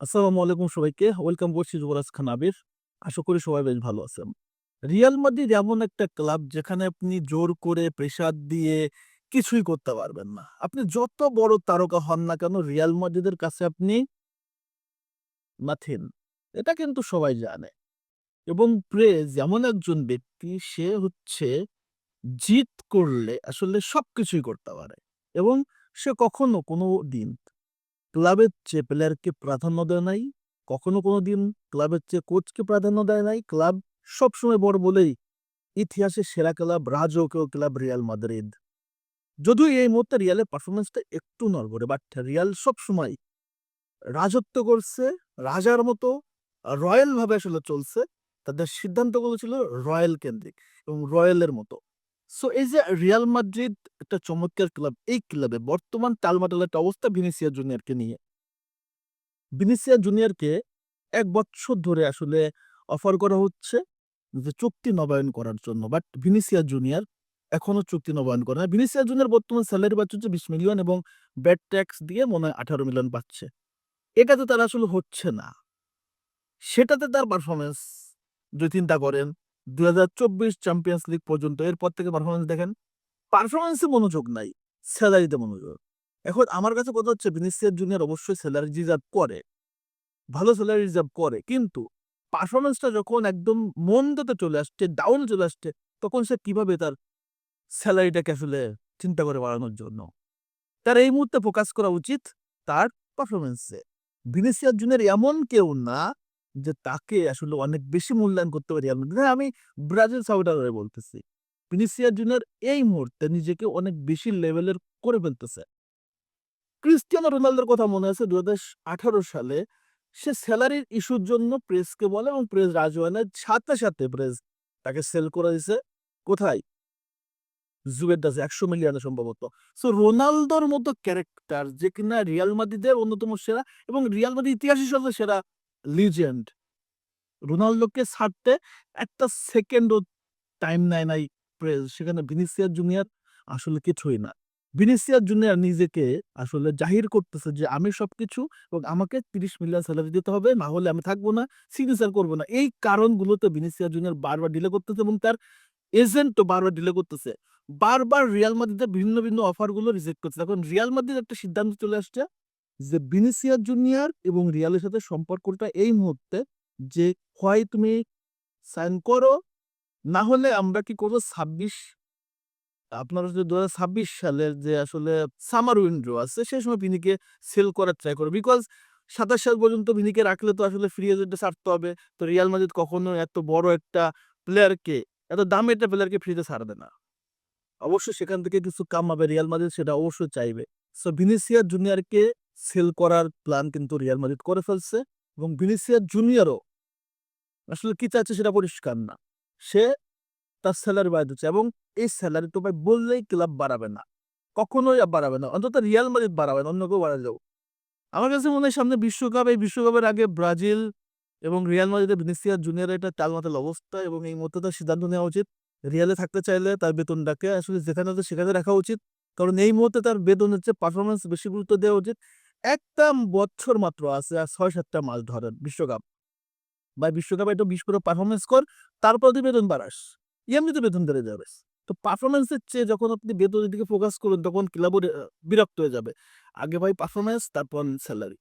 আসসালামু আলাইকুম সবাইকে। ওয়েলকাম করছি যুবরাজ খান আবির। আশা করি সবাই বেশ ভালো আছেন। রিয়াল মাদ্রিদ এমন একটা ক্লাব যেখানে আপনি জোর করে প্রেসার দিয়ে কিছুই করতে পারবেন না। আপনি যত বড় তারকা হন না কেন, রিয়াল মাদ্রিদের কাছে আপনি নাথিন। এটা কিন্তু সবাই জানে। এবং প্রেজ এমন একজন ব্যক্তি, সে হচ্ছে জিত করলে আসলে সবকিছুই করতে পারে। এবং সে কখনো কোনো দিন ক্লাবের চেয়ে প্লেয়ারকে প্রাধান্য দেয় নাই, কখনো কোনো দিন ক্লাবের চেয়ে কোচকে প্রাধান্য দেয় নাই। ক্লাব সবসময় বড় বলেই ইতিহাসের সেরা ক্লাব রাজকীয় ক্লাব রিয়াল মাদ্রিদ। যদিও এই মুহূর্তে রিয়ালের পারফরমেন্সটা একটু নড়বড়ে বাট রিয়াল সবসময় রাজত্ব করছে, রাজার মতো রয়্যাল ভাবে আসলে চলছে। তাদের সিদ্ধান্তগুলো ছিল রয়্যাল কেন্দ্রিক এবং রয়্যালের মতো। সো এই যে রিয়াল মাদ্রিদ একটা চমৎকার ক্লাব এই ক্লাবে বর্তমান টালমাটাল একটা অবস্থা ভিনিসিয়া জুনিয়রকে নিয়ে। ভিনিসিয়া জুনিয়রকে এক বছর ধরে আসলে অফার করা হচ্ছে যে চুক্তি নবায়ন করার জন্য। বাট ভিনিসিয়া জুনিয়র এখনও চুক্তি নবায়ন করে না। ভিনিসিয়া জুনিয়র বর্তমান স্যালারি পাচ্ছে হচ্ছে বিশ মিলিয়ন এবং ব্যাট ট্যাক্স দিয়ে মনে হয় আঠারো মিলিয়ন পাচ্ছে। এটাতে তার আসলে হচ্ছে না। সেটাতে তার পারফরমেন্স যদি চিন্তা করেন। দুই হাজার চব্বিশ চ্যাম্পিয়ন্স লিগ পর্যন্ত এরপর থেকে পারফরমেন্স দেখেন পারফরমেন্সে মনোযোগ নাই স্যালারিতে মনোযোগ। এখন আমার কাছে কথা হচ্ছে ভিনিসিয়াস জুনিয়র অবশ্যই স্যালারি রিজার্ভ করে, ভালো স্যালারি রিজার্ভ করে, কিন্তু পারফরমেন্সটা যখন একদম মন্দতে চলে আসছে ডাউন চলে আসছে, তখন সে কীভাবে তার স্যালারিটাকে আসলে চিন্তা করে বাড়ানোর জন্য? তার এই মুহূর্তে ফোকাস করা উচিত তার পারফরমেন্সে ভিনিসিয়াস জুনিয়র এমন কেউ না যে তাকে আসলে অনেক বেশি মূল্যায়ন করতে পারি আমি ব্রাজিল সাউথ আরবে বলতেছি। ভিনিসিয়াস জুনিয়র এই মুহূর্তে নিজেকে অনেক বেশি লেভেলের করে ফেলতেছে। ক্রিস্টিয়ানো রোনালদোর কথা মনে আছে দু সালে সে স্যালারির ইস্যুর জন্য প্রেসকে বলে এবং প্রেস রাজওয়ানের সাথে সাথে প্রেস তাকে সেল করে দিছে। কোথায়? জুভেন্টাসে একশো মিলিয়নে সম্ভবত। সো রোনালদোর মতো ক্যারেক্টার যে কিনা রিয়াল মাদিদের অন্যতম সেরা এবং রিয়াল মাদ্রিদ ইতিহাসের সাথে সেরা লিজেন্ড রোনালদোকে ছাড়তে একটা সেকেন্ডও টাইম নেয় নাই প্রেস সেখানে ভিনিসিয়াস জুনিয়র আসলে কিছুই না। ভিনিসিয়াস জুনিয়র নিজেকে আসলে জাহির করতেছে যে, আমি সবকিছু এবং আমাকে তিরিশ মিলিয়ন স্যালারি দিতে হবে, না হলে আমি থাকব না সিগনেচার করব না। এই কারণগুলোতে ভিনিসিয়াস জুনিয়র বারবার ডিলে করতেছে এবং তার এজেন্টও বারবার ডিলে করতেছে। বারবার রিয়াল মাদ্রিদের বিভিন্ন ভিন্ন অফারগুলো রিজেক্ট করছে এখন রিয়াল মাদ্রিদ একটা সিদ্ধান্ত চলে আসছে যে ভিনিসিয়াস জুনিয়র এবং রিয়ালের সাথে সম্পর্কটা এই মুহূর্তে যে হয় তুমি সাইন করো, না হলে আমরা কি করব ছাব্বিশ, আপনার হচ্ছে দু ছাব্বিশ সালের যে আসলে সামার উইন্ডো আছে, সেই সময় ভিনিকে সেল করার ট্রাই করো বিকজ সাতাশ সাল পর্যন্ত ভিনিকে রাখলে তো আসলে ফ্রি এজেন্টে ছাড়তে হবে। তো রিয়াল মাদ্রিদ কখনো এত বড় একটা প্লেয়ারকে এত দামি একটা প্লেয়ারকে ফ্রিতে ছাড়বে না। অবশ্যই সেখান থেকে কিছু কামাবে রিয়াল মাদ্রিদ সেটা অবশ্যই চাইবে। সো ভিনিসিয়াস জুনিয়রকে সেল করার প্ল্যান কিন্তু রিয়াল মাদ্রিদ করে ফেলছে এবং ভিনিসিয়ার জুনিয়রও। আসলে কি চাইছে সেটা পরিষ্কার না। সে তার স্যালারি বাড়াতে চায় এবং এই স্যালারি তো ভাই বললেই ক্লাব বাড়াবে না। কখনোই বাড়াবে না, অন্তত রিয়াল মাদ্রিদ বাড়াবে না, অন্য কেউ বাড়া যাও আমার কাছে মনে হয় সামনে বিশ্বকাপ, এই বিশ্বকাপের আগে ব্রাজিল এবং রিয়াল মাদ্রিদের ভিনিসিয়াস জুনিয়র এটা টালমাটাল অবস্থা এবং এই মুহূর্তে তার সিদ্ধান্ত নেওয়া উচিত। রিয়ালে থাকতে চাইলে তার বেতনটাকে আসলে যেখানে সেখানে রাখা উচিত। কারণ এই মুহূর্তে তার বেতন হচ্ছে পারফরমেন্স বেশি গুরুত্ব দেওয়া উচিত। একটা বছর মাত্র আছে, আর ছয় সাতটা মাস ধরেন বিশ্বকাপ। বা বিশ্বকাপে একটু বিশ করে পারফরমেন্স কর, তারপর তুই বেতন বাড়াস। এমনি তো বেতন বেড়ে যাবে। তো পারফরমেন্সের চেয়ে যখন আপনি বেতনের দিকে ফোকাস করুন তখন ক্লাবও বিরক্ত হয়ে যাবে। আগে ভাই পারফরমেন্স তারপর স্যালারি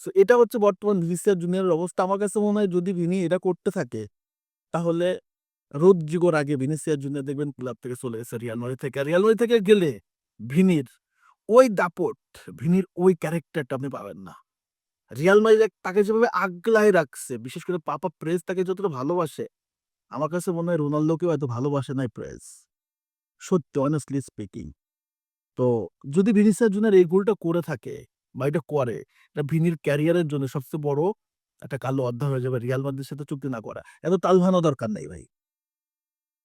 সো এটা হচ্ছে বর্তমান ভিনিসিয়াস জুনিয়রের অবস্থা। আমার কাছে মনে হয় যদি ভিনি এটা করতে থাকে, তাহলে রোদ জিগোর আগে ভিনিসিয়াস জুনিয়র দেখবেন ক্লাব থেকে চলে এসে রিয়াল মাদ্রিদ থেকে। রিয়াল মাদ্রিদ থেকে গেলে ভিনির ওই দাপট, ভিনির ওই ক্যারেক্টারটা আপনি পাবেন না। রিয়াল মাদ্রিদ তাকে যেভাবে আগলায় রাখছে, বিশেষ করে পাপা প্রেস তাকে যতটা ভালোবাসে, আমার কাছে মনে হয় রোনাল্ডোকেও এত ভালোবাসে নাই প্রেস সত্যি অনেস্টলি স্পিকিং তো যদি ভিনিসিয়াস জুনিয়র এই গোলটা করে থাকে বা এটা করে, এটা ভিনির ক্যারিয়ারের জন্য সবচেয়ে বড় একটা কালো অধ্যায় হয়ে যাবে রিয়াল মাদ্রিদের সাথে চুক্তি না করা। এত তালভানো দরকার নাই ভাই।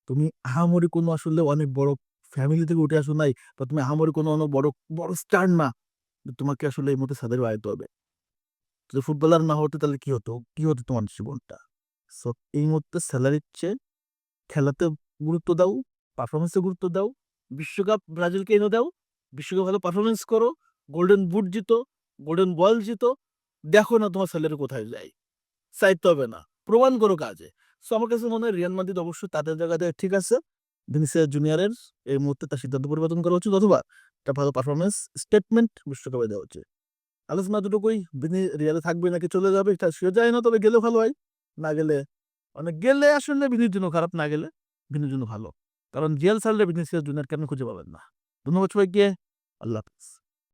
তুমি আহামরি কোনো আসলে অনেক বড় ফ্যামিলি থেকে উঠে আসো নাই বা তুমি আহামরি কোনো অনেক বড় বড় স্টার না, তোমাকে আসলে এই মধ্যে সাদের বাড়াইতে হবে। যদি ফুটবলার না হতো তাহলে কি হতো? কি হতো তোমার জীবনটা? সো এই মুহূর্তে স্যালারির চেয়ে খেলাতে গুরুত্ব দাও পারফরমেন্সে গুরুত্ব দাও, বিশ্বকাপ ব্রাজিলকে এনে দাও, বিশ্বকাপ ভালো পারফরমেন্স করো গোল্ডেন বুট জিতো গোল্ডেন বল জিতো, দেখো না তোমার স্যালারি কোথায় যায়। চাইতে হবে না, প্রমাণ করো কাজে। সো আমার কাছে মনে হয় রিয়ান মাদ্রিদ অবশ্যই তাদের জায়গাতে ঠিক আছে। ভিনিসিয়াস জুনিয়রের এই মুহূর্তে তার সিদ্ধান্ত পরিবর্তন করা উচিত অথবা একটা ভালো পারফরমেন্স স্টেটমেন্ট বিশ্বকাপে দেওয়া উচিত। আলোচনা দুটোকই বিনি রিয়ালে থাকবে নাকি চলে যাবে এটা সে যায় না, তবে গেলেও ভালো হয়। না গেলে মানে গেলে আসলে বিনির জন্য খারাপ, না গেলে বিনির জন্য ভালো। কারণ রিয়াল সালে ভিনিসিয়াস জুনিয়র কেন খুঁজে পাবেন না? ধন্যবাদ সবাইকে, আল্লাহ হাফিজ।